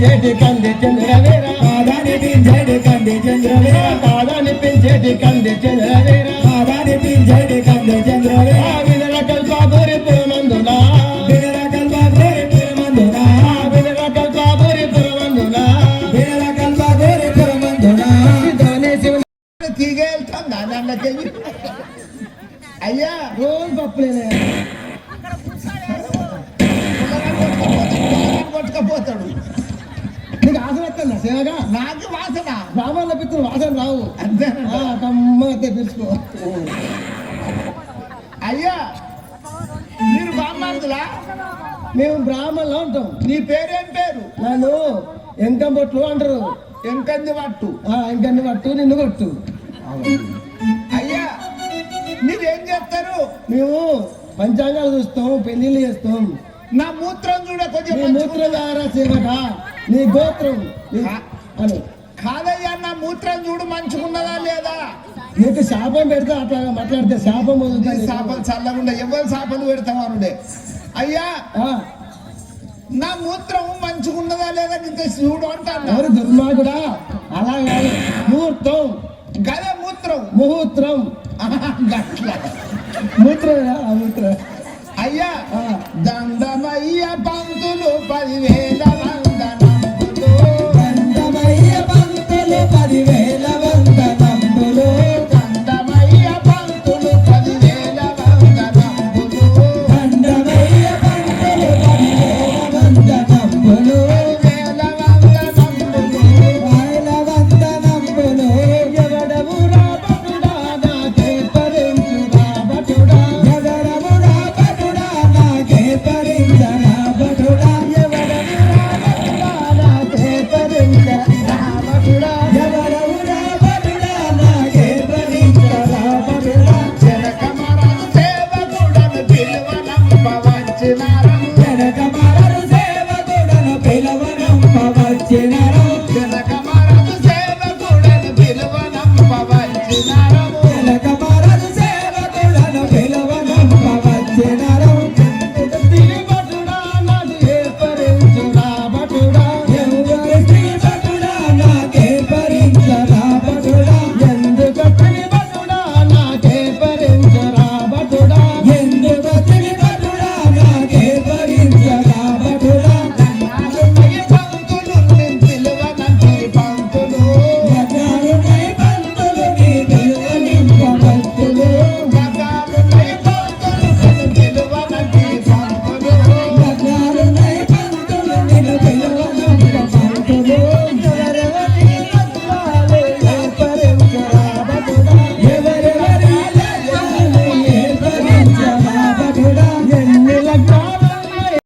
పెంచేటి కంది చంద్రవీర. కాదాని పింజడి కంది చంద్రవీర. కాదని పెంచేటి కంది చంద్రవీర. కాదాని పింజడి కంది చంద్రవీర. వినర కల్పాపురి పురమందున కల్వా గోరి పురమందున వినర కల్పాపురి పురమందున కల్వా గోరి పురమందున దాని శివుని తీగ వెళ్తాం దాంట్లోకి అయ్యా రోజు పప్పులేనే. కొట్టుకపోతాడు. ఆశ వస్తుందా సేవగా నాకు వాసన. బ్రాహ్మణుల పిత్రులు వాసన రావు. అంతేనంట. ఆ, కమ్మగా తెప్పించుకో అయ్యా మీరు బామ్మార్దులా మేము బ్రాహ్మణులు ఉంటాం. నీ పేరేం పేరు? నన్ను ఎంకం బొట్లు అంటారు. ఎంకంది పట్టు ఇంకన్ని పట్టు నిన్ను కొట్టు. అయ్యా మీరేం చేస్తారు? మేము పంచాంగాలు చూస్తాం పెళ్ళిళ్ళు చేస్తాం. నా మూత్రం చూడ కొంచెం ద్వారా సేవక నీ గోత్రం అను. కాదయ్యా నా మూత్రం చూడు మంచుకున్నదా లేదా? నీకు శాపం పెడితే అట్లా మాట్లాడితే శాపం వదులుతుంది శాపలు చల్లకుండా ఎవరు శాపలు పెడతామనుడే అయ్యా ఆ, నా మూత్రం మంచుకున్నదా లేదా ఇంత చూడు అంటాను ఎవరు దుర్మార్గుడా? అలా కాదు. ముహూర్తం గద మూత్రం? ముహూర్తం. మూత్రం ఆ మూత్రం. అయ్యా. దండమయ్య పంతులు పదివేలు